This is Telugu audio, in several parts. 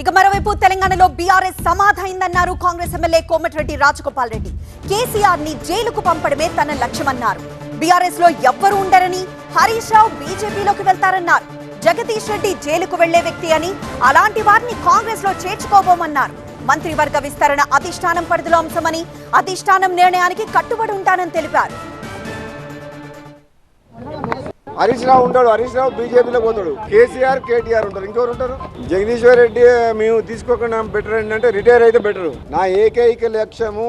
ఇక మరోవైపు తెలంగాణలో బీఆర్ఎస్ సమాధైందన్నారు కాంగ్రెస్ ఎమ్మెల్యే కోమటిరెడ్డి రాజగోపాల్ రెడ్డి. కేసీఆర్ని జైలుకు పంపడమే తన లక్ష్యమన్నారు. బీఆర్ఎస్లో ఎవ్వరూ ఉండరని హరీష్ రావు బీజేపీలోకి వెళ్తారన్నారు. జగదీష్ రెడ్డి జైలుకు వెళ్ళే వ్యక్తి అని అలాంటి వారిని కాంగ్రెస్లో చేర్చుకోబోమన్నారు. మంత్రివర్గ విస్తరణ అధిష్టానం పరిధిలో అంశమని అధిష్టానం నిర్ణయానికి కట్టుబడి ఉంటానని తెలిపారు. హరీష్ రావు ఉంటాడు హరీష్ రావు బీజేపీలో పోతాడు. కేసీఆర్ కేటీఆర్ ఉంటారు. ఇంకెవరు ఉంటారు? జగదీశ్వర్ రెడ్డి మేము తీసుకోకుండా బెటర్ ఏంటంటే రిటైర్ అయితే బెటర్. నా ఏకైక లక్ష్యము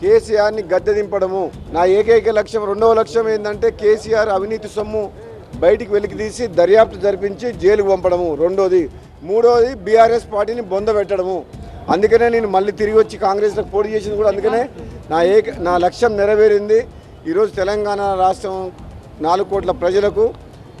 కేసీఆర్ని గద్దె దింపడము. నా ఏకైక లక్ష్యం రెండవ లక్ష్యం ఏంటంటే కేసీఆర్ అవినీతి సొమ్ము బయటికి వెలికి తీసి దర్యాప్తు జరిపించి జైలుకు పంపడము. రెండోది. మూడోది బీఆర్ఎస్ పార్టీని బొందబెట్టడము అందుకనే నేను మళ్ళీ తిరిగి వచ్చి కాంగ్రెస్లో పోటీ చేసింది కూడా అందుకనే నా ఏక నా లక్ష్యం నెరవేరింది. ఈరోజు తెలంగాణ రాష్ట్రం నాలుగు కోట్ల ప్రజలకు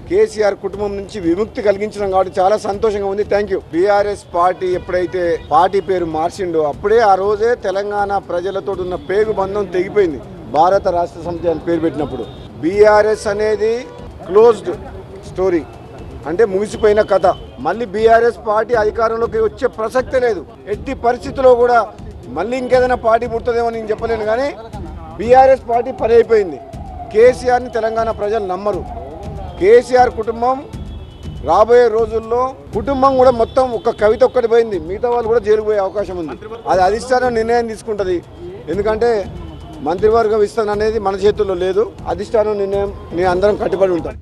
కేసీఆర్ కుటుంబం నుంచి విముక్తి కలిగించడం కాబట్టి చాలా సంతోషంగా ఉంది. థ్యాంక్ యూ బీఆర్ఎస్ పార్టీ ఎప్పుడైతే పార్టీ పేరు మార్చిండో అప్పుడే ఆ రోజే తెలంగాణ ప్రజలతో ఉన్న పేగు బంధం తెగిపోయింది. భారత రాష్ట్ర సమితి అని పేరు పెట్టినప్పుడు. బీఆర్ఎస్ అనేది క్లోజ్డ్ స్టోరీ. అంటే ముగిసిపోయిన కథ. మళ్ళీ బీఆర్ఎస్ పార్టీ అధికారంలోకి వచ్చే ప్రసక్తే లేదు. ఎట్టి పరిస్థితుల్లో కూడా మళ్ళీ ఇంకేదైనా పార్టీ పుడుతుందేమో నేను చెప్పలేను కానీ బీఆర్ఎస్ పార్టీ పని అయిపోయింది. కేసీఆర్ని తెలంగాణ ప్రజలు నమ్మరు. కేసీఆర్ కుటుంబం రాబోయే రోజుల్లో కుటుంబం కూడా మొత్తం ఒక కవిత ఒక్కటి పోయింది. మిగతా వాళ్ళు కూడా జైలుకు అవకాశం ఉంది. అది అధిష్టానం నిర్ణయం తీసుకుంటుంది. ఎందుకంటే మంత్రివర్గం ఇస్తాననేది అనేది మన చేతుల్లో లేదు. అధిష్టానం నిర్ణయం నేను అందరం కట్టుబడి ఉంటాం.